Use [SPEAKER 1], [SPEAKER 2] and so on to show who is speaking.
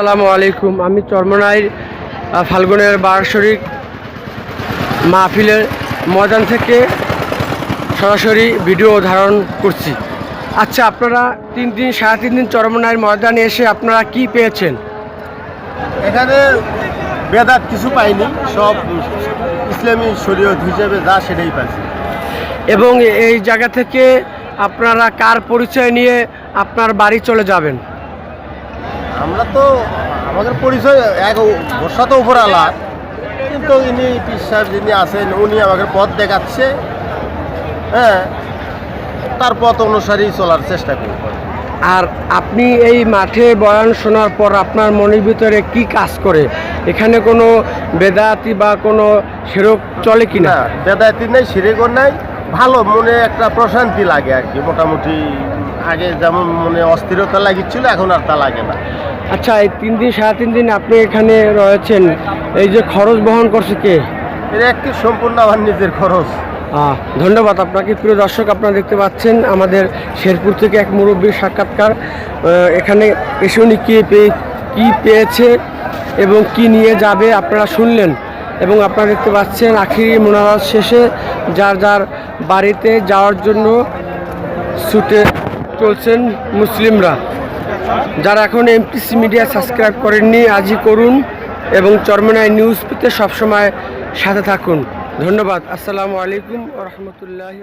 [SPEAKER 1] আসসালামু আলাইকুম। আমি চরমনাইর ফাল্গুনের বারশরিক মাহফিলের ময়দান থেকে সরাসরি ভিডিও ধারণ করছি। আচ্ছা আপনারা তিন দিন সাড়ে তিন দিন চরমনাইয়ের ময়দানে এসে আপনারা কি পেয়েছেন?
[SPEAKER 2] এখানে বেদাত কিছু পাইনি সব ইসলামী শরীয়ত হিসেবে যা সেটাই পাইছি।
[SPEAKER 1] এবং এই জায়গা থেকে আপনারা কার পরিচয় নিয়ে আপনার বাড়ি চলে যাবেন?
[SPEAKER 2] আমরা তো আমাদের পরিচয় এক বর্ষা তো উপর আলাদ কিন্তু ইনি পীর সাহেব যিনি আছেন উনি আমাকে পথ দেখাচ্ছে। হ্যাঁ তার পথ অনুসারেই চলার চেষ্টা করি
[SPEAKER 1] আর আপনি এই মাঠে বয়ান শোনার পর আপনার মনের ভিতরে কি কাজ করে? এখানে কোনো বেদাতি বা কোনো সেরক চলে কি না
[SPEAKER 2] বেদায়তি নেই সিরেগর নাই। ভালো মনে একটা প্রশান্তি লাগে আর কি। মোটামুটি আগে যেমন মনে অস্থিরতা লাগিচ্ছিল এখন আর তা লাগে না।
[SPEAKER 1] আচ্ছা এই তিন দিন সাড়ে তিন দিন আপনি এখানে রয়েছেন এই যে খরচ বহন করছে কে?
[SPEAKER 2] এটা একটি সম্পূর্ণ আমার নিজের খরচ।
[SPEAKER 1] ধন্যবাদ। আপনাকে প্রিয় দর্শক আপনারা দেখতে পাচ্ছেন আমাদের শেরপুর থেকে এক মুরব্বীর সাক্ষাৎকার। এখানে এসে উনি কী পেয়ে কী পেয়েছে এবং কি নিয়ে যাবে আপনারা শুনলেন। এবং আপনারা দেখতে পাচ্ছেন আখিরি মোনাজাত শেষে যার যার বাড়িতে যাওয়ার জন্য ছুটে চলছেন মুসলিমরা। যারা এখন এমপিসি মিডিয়া সাবস্ক্রাইব করেননি, আজই করুন এবং চরমনায় নিউজ পেতে সবসময় সাথে থাকুন। ধন্যবাদ। আসসালামু আলাইকুম রহমতুল্লাহি